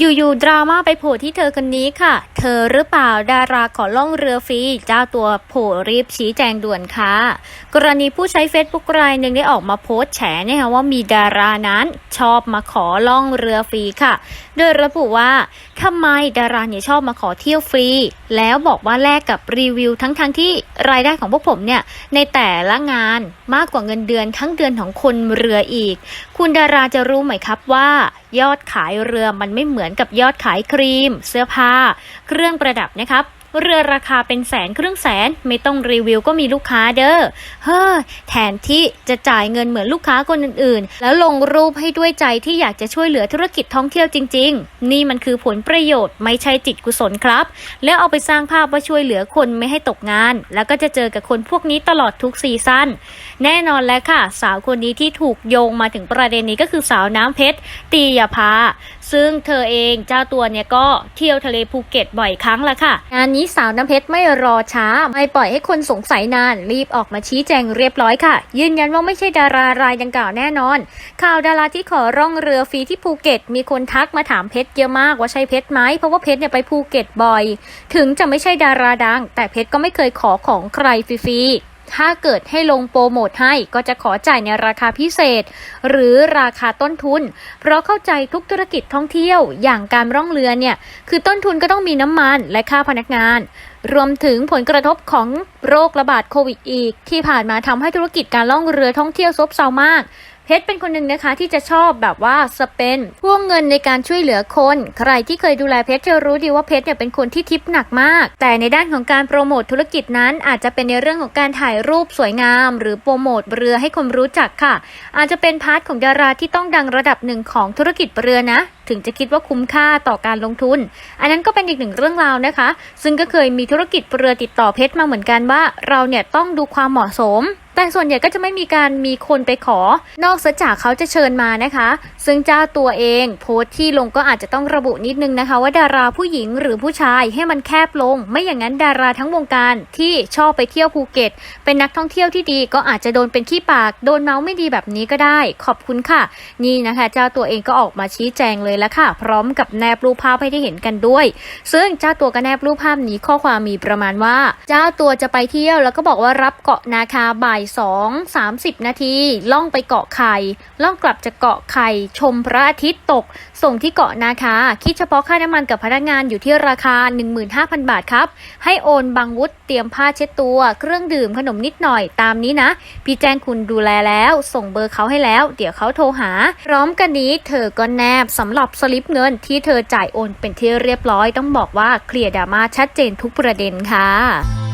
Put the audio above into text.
อยู่ๆดราม่าไปโผล่ที่เธอคนนี้ค่ะ เธอหรือเปล่าดาราขอล่องเรือฟรีเจ้าตัวโผล่รีบชี้แจงด่วนค่ะ กรณีผู้ใช้ Facebook รายหนึ่งได้ออกมาโพสต์แฉนะคะว่ามีดารานั้นชอบมาขอล่องเรือฟรีค่ะ โดยระบุว่าทำไมดาราเนี่ยชอบมาขอเที่ยวฟรี แล้วบอกว่าแลกกับรีวิวทั้งๆทที่รายได้ของพวกผมเนี่ยในแต่ละงานมากกว่าเงินเดือนทั้งเดือนของคนเรืออีก คุณดาราจะรู้ไหมครับว่า ยอดขายเรือมันไม่เหมือนกับยอดขายครีม เสื้อผ้า เครื่องประดับนะครับ เรือราคาเป็นแสนครึ่งแสนไม่ต้องรีวิวก็มีลูกค้าเด้อ เฮ้อแทนที่จะจ่ายเงินเหมือนลูกค้าคนอื่นๆ แล้วลงรูปให้ด้วยใจที่อยากจะช่วยเหลือธุรกิจท่องเที่ยวจริง ๆ นี่มันคือผลประโยชน์ไม่ใช่จิตกุศลครับ แล้วเอาไปสร้างภาพว่าช่วยเหลือคนไม่ให้ตกงาน แล้วก็จะเจอกับคนพวกนี้ตลอดทุกซีซั่นแน่นอนแล้วค่ะ สาวคนนี้ที่ถูกโยงมาถึงประเด็นนี้ก็คือสาวน้ำเพชรตียาภา ซึ่งเธอเองเจ้าตัวเนี่ยก็เที่ยวทะเลภูเก็ตบ่อยครั้งละค่ะ งานนี้สาวน้ำเพชรไม่รอช้า ไม่ปล่อยให้คนสงสัยนาน รีบออกมาชี้แจงเรียบร้อยค่ะ ยืนยันว่าไม่ใช่ดารารายดังกล่าวแน่นอน ข่าวดาราที่ขอร่องเรือฟรีที่ภูเก็ต มีคนทักมาถามเพชรเยอะมากว่าใช่เพชรไหมเพราะว่าเพชรเนี่ยไปภูเก็ตบ่อย ถึงจะไม่ใช่ดาราดัง แต่เพชรก็ไม่เคยขอของใครฟรีๆ ถ้าเกิดให้ลงโปรโมทให้ก็จะขอจ่ายในราคาพิเศษ หรือราคาต้นทุน เพราะเข้าใจทุกธุรกิจท่องเที่ยว อย่างการร่องเรือเนี่ย คือต้นทุนก็ต้องมีน้ำมันและค่าพนักงานรวมถึงผลกระทบของโรคระบาดโควิดอีก ที่ผ่านมาทำให้ธุรกิจการล่องเรือท่องเที่ยวซบเซามาก เพชรเป็นคนหนึ่งนะคะที่จะชอบแบบว่าสเปนพ่วงเงินในการช่วยเหลือคน ใครที่เคยดูแลเพชรจะรู้ดีว่าเพชรเนี่ยเป็นคนที่ทิปหนักมาก แต่ในด้านของการโปรโมทธุรกิจนั้น อาจจะเป็นในเรื่องของการถ่ายรูปสวยงาม หรือโปรโมทเรือให้คนรู้จักค่ะ อาจจะเป็นพาร์ทของดาราที่ต้องดังระดับหนึ่งของธุรกิจเรือนะ ถึงจะคิดว่าคุ้มค่าต่อการลงทุน อันนั้นก็เป็นอีกหนึ่งเรื่องราวนะคะ ซึ่งก็เคยมีธุรกิจเรือติดต่อเพชรมาเหมือนกันว่า เราเนี่ยต้องดูความเหมาะสม แต่ส่วนใหญ่ก็จะไม่มีการมีคนไปขอ นอกจากเขาจะเชิญมานะคะ ซึ่งเจ้าตัวเองโพสต์ที่ลงก็อาจจะต้องระบุนิดนึงนะคะ ว่าดาราผู้หญิงหรือผู้ชายให้มันแคบลง ไม่อย่างนั้นดาราทั้งวงการที่ชอบไปเที่ยวภูเก็ต เป็นนักท่องเที่ยวที่ดีก็อาจจะโดนเป็นขี้ปาก โดนเมาส์ไม่ดีแบบนี้ก็ได้ ขอบคุณค่ะ นี่นะคะ เจ้าตัวเองก็ออกมาชี้แจงเลยแล้วค่ะ พร้อมกับแนบรูปภาพให้ได้เห็นกันด้วย ซึ่งเจ้าตัวก็แนบรูปภาพนี้ข้อความมีประมาณว่า เจ้าตัวจะไปเที่ยวแล้วก็บอกว่ารับเกาะนาคาบ่ายสองสามสิบนาที ล่องไปเกาะไข่ ล่องกลับจากเกาะไข่ ชมพระอาทิตย์ตก ส่งที่เกาะนาคา คิดเฉพาะค่าน้ำมันกับพนักงานอยู่ที่ราคา 15,000 บาทครับ ให้โอนบางวุฒิเตรียมผ้าเช็ดตัว เครื่องดื่มขนมนิดหน่อยตามนี้นะ พี่แจ้งคุณดูแลแล้ว ส่งเบอร์เขาให้แล้ว เดี๋ยวเขาโทรหา พร้อมกันนี้เธอก็แนบสำหรับสลิปเงินที่เธอจ่ายโอนเป็นที่เรียบร้อยต้องบอกว่าเคลียร์ดราม่าชัดเจนทุกประเด็นค่ะ